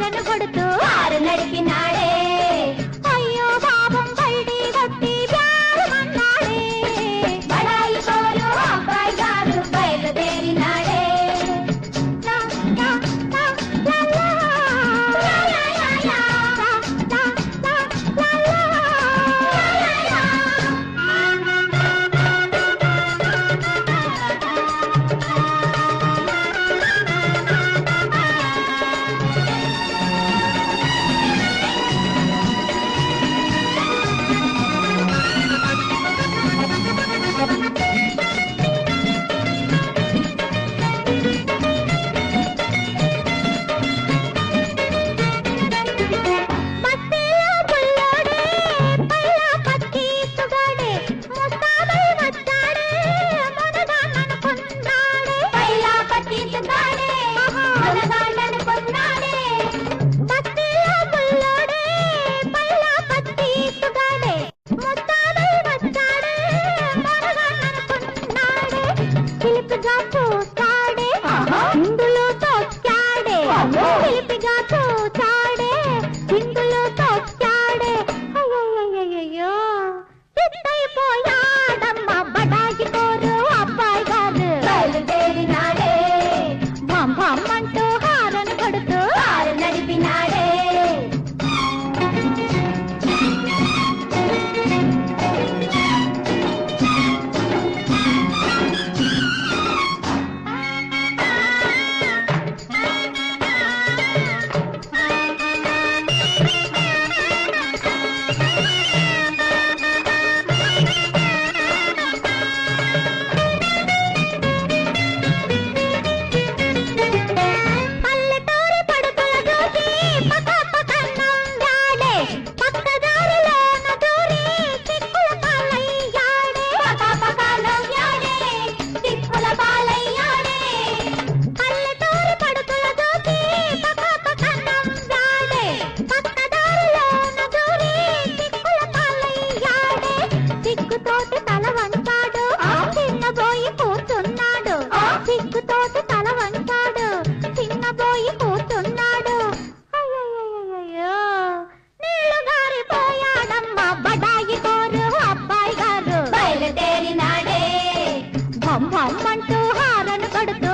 Horn కొడుతూ car నడిపినాడు ನಮ್ಮ ಅಮ್ಮ సిగ్గుతోట తల వంచాడు. చిన్నబోయి కూతున్నాడు అబ్బాయి గారు. బయలుదేరినాడే. అంటూ హారను కడుతూ